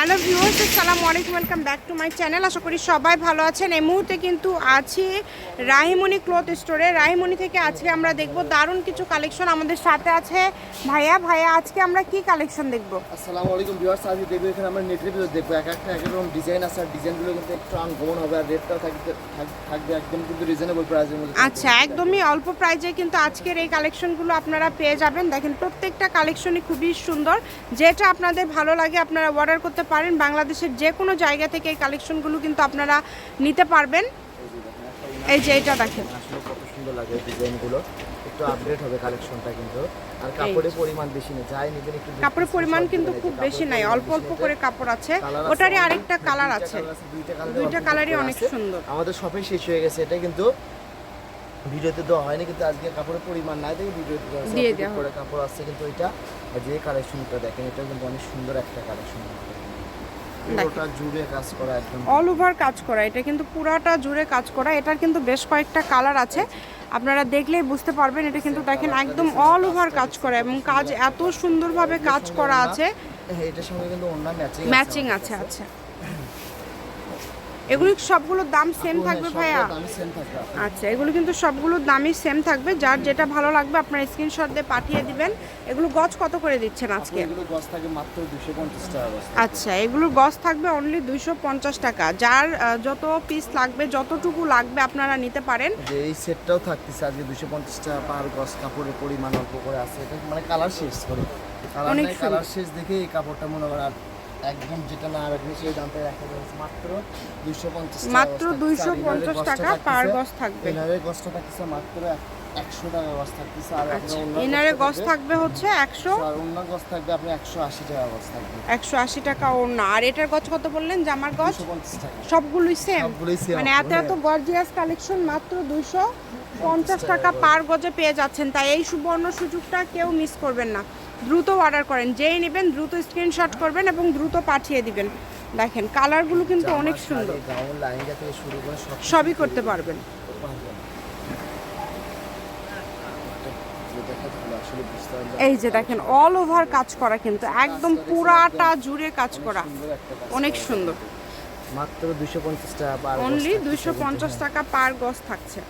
Hello viewers আসসালামু আলাইকুম welcome back to my channel. আশা করি সবাই ভালো আছেন। এই মুহূর্তে কিন্তু আছি রাহিমণি ক্লথ স্টোরে। রাহিমণি থেকে আজকে আমরা দেখব দারুণ কিছু কালেকশন আমাদের সাথে আছে। ভাইয়া ভাইয়া আজকে আমরা কি কালেকশন দেখব? আসসালামু আলাইকুম ভিউয়ার্স আজকে দেখব এখানে আমরা নেটের ভিতর দেখব। এক একটা এক এক রকম ডিজাইন আছে আর ডিজাইনগুলো কিন্তু একটু আনকমন হবে আর রেটটাও থাকবে থাকবে একদম কিন্তু রিজনেবল প্রাইসের মধ্যে। আচ্ছা একদমই অল্প প্রাইজে কিন্তু আজকের এই কালেকশনগুলো আপনারা পেয়ে যাবেন। দেখেন প্রত্যেকটা কালেকশনই খুবই সুন্দর। যেটা আপনাদের ভালো লাগে আপনারা অর্ডার করতে পারেন বাংলাদেশের যে কোনো জায়গা থেকে এই কালেকশনগুলো কিন্তু আপনারা নিতে পারবেন। এই যে এটা দেখেন। আসলে কত সুন্দর লাগে ডিজাইনগুলো। একটু আপডেট হবে কালেকশনটা কিন্তু। আর কাপড়ের পরিমাণ বেশি নেই যাই নেবেন একটু কাপড়ের পরিমাণ কিন্তু খুব বেশি নাই অল্প অল্প করে কাপড় আছে। ওটারই আরেকটা কালার আছে। দুইটা কালারই অনেক সুন্দর। আমাদের শপে শেষ হয়ে গেছে এটা কিন্তু ভিডিওতে দেওয়া হয়নি কিন্তু আজকে কাপড়ের পরিমাণ নাই দেখে ভিডিওতে দেওয়া কাপড় কিন্তু এটা আর যে কালেকশনটা দেখেন এটা কিন্তু অনেক সুন্দর একটা কালেকশন পুরোটা জুড়ে কাজ করা একদম। অল ওভার কাজ করা। এটা কিন্তু পুরাটা জুড়ে কাজ করা। এটার কিন্তু বেশ কয়েকটা কালার আছে। আপনারা দেখলেই বুঝতে পারবেন এটা কিন্তু দেখেন একদম অল ওভার কাজ করা এবং কাজ এত সুন্দরভাবে কাজ করা আছে। এটার সঙ্গে কিন্তু ম্যাচিং ম্যাচিং আছে আচ্ছা। এগুলি সবগুলোর দাম সেম থাকবে ভাইয়া? আচ্ছা এগুলো কিন্তু সবগুলোর দামই সেম থাকবে। যার যেটা ভালো লাগবে আপনার স্ক্রিনশট দিয়ে পাঠিয়ে দিবেন। এগুলো গজ কত করে দিচ্ছেন আজকে? এগুলো গছ থাকে মাত্র দুশো পঞ্চাশ টাকা আচ্ছা এগুলোর গজ থাকবে অনলি দুইশো পঞ্চাশ টাকা। যার যত পিস লাগবে যতটুকু লাগবে আপনারা নিতে পারেন। এই সেটটাও থাকতেছে আজকে দুশো পঞ্চাশ টাকা পার গছ কাপড়ের পরিমাণ অল্প করে আছে। এটা মানে কালার শেষ করে। কালার অনেক কালার শেষ দেখে এই কাপড়টা মনে করেন আর একদম যেটা না রাখবে সেই দামটা রাখা যাচ্ছে মাত্র দুইশো পঞ্চাশ মাত্র 250 টাকা গজ থাকবে। এনারের থাকতেছে মাত্র একশো টাকা গছ থাকতেছে আর আচ্ছা অন্য গজ থাকবে- হচ্ছে একশো আর অন্য গছ থাকবে আপনি একশো আশি টাকা গছ থাকবে। একশো আশি টাকা না আর এটার গজ কত বললেন? জামার গজ? পঞ্চাশ সবগুলোই সেম মানে এত এত গর্জিয়াস কালেকশন মাত্র দুইশো পঞ্চাশ টাকা পার গজে পেয়ে যাচ্ছেন। তাই এই সুবর্ণ সুযোগটা কেউ মিস করবেন না। দ্রুত অর্ডার করেন। যেই নেবেন দ্রুত স্ক্রিনশট করবেন এবং দ্রুত পাঠিয়ে দিবেন। দেখেন কালারগুলো কিন্তু অনেক সুন্দর। সবই করতে পারবেন। এই যে দেখেন অল ওভার কাজ করা কিন্তু একদম পুরাটা জুড়ে কাজ করা। অনেক সুন্দর। মাত্র দুশো পঞ্চাশ টাকা পার অনলি কিন্তু, পঞ্চাশ। টাকা পার গজ থাকছে।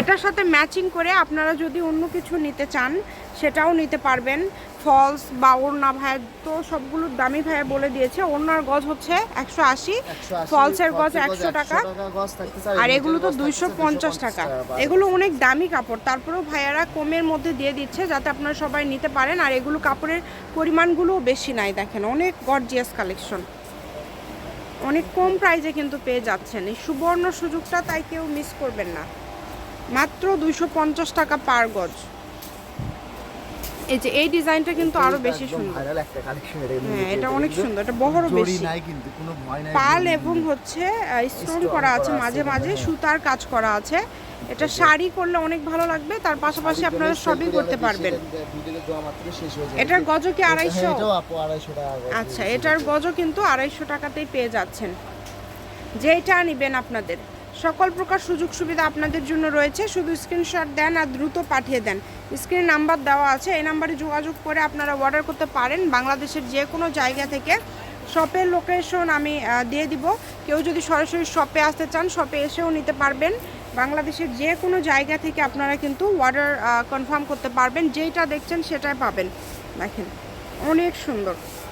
এটার সাথে ম্যাচিং করে আপনারা যদি অন্য কিছু নিতে চান সেটাও নিতে পারবেন। ফলস বা ওড়না ভাইয়া তো সবগুলোর দামি ভাইয়া বলে দিয়েছে। ওড়নার গজ হচ্ছে একশো আশি 180 ফলসের গজ একশো টাকা। আর এগুলো তো দুইশো পঞ্চাশ টাকা। এগুলো অনেক দামি কাপড়। তারপরেও ভাইয়ারা কমের মধ্যে দিয়ে দিচ্ছে যাতে আপনারা সবাই নিতে পারেন। আর এগুলো কাপড়ের পরিমাণগুলোও বেশি নাই দেখেন। অনেক গর্জিয়াস কালেকশন অনেক কম প্রাইজে কিন্তু পেয়ে যাচ্ছেন। এই সুবর্ণ সুযোগটা তাই কেউ মিস করবেন না। মাত্র দুইশো পঞ্চাশ টাকা পার গজ। এই যে এই ডিজাইনটা কিন্তু আরও বেশি সুন্দর। একটা collection এটা হ্যাঁ, এটা অনেক সুন্দর, এটা বহরও বেশি। নাই কিন্তু কোনো ভয় নাই পাল এবং হচ্ছে স্টোন করা আছে মাঝে মাঝে হ্যাঁ। সুতার কাজ করা আছে। এটা শাড়ি করলে অনেক ভালো লাগবে তার পাশাপাশি আপনারা সবই করতে পারবেন। হয়ে এটার গজ কি আড়াইশো? হ্যাঁ, গজ আচ্ছা এটার গজও কিন্তু আড়াইশো টাকাতেই পেয়ে যাচ্ছেন। যেটা নেবেন আপনাদের। সকল প্রকার সুযোগ সুবিধা আপনাদের জন্য রয়েছে। শুধু স্ক্রিনশট দেন আর দ্রুত পাঠিয়ে দেন। স্ক্রিন নাম্বার দেওয়া আছে। এই নাম্বারে যোগাযোগ করে আপনারা অর্ডার করতে পারেন। বাংলাদেশের যে কোনো জায়গা থেকে শপের লোকেশন আমি দিয়ে দিব। কেউ যদি সরাসরি শপে আসতে চান শপে এসেও নিতে পারবেন। বাংলাদেশের যে কোনো জায়গা থেকে আপনারা কিন্তু অর্ডার কনফার্ম করতে পারবেন। যেইটা দেখছেন সেটাই পাবেন। দেখেন, অনেক সুন্দর।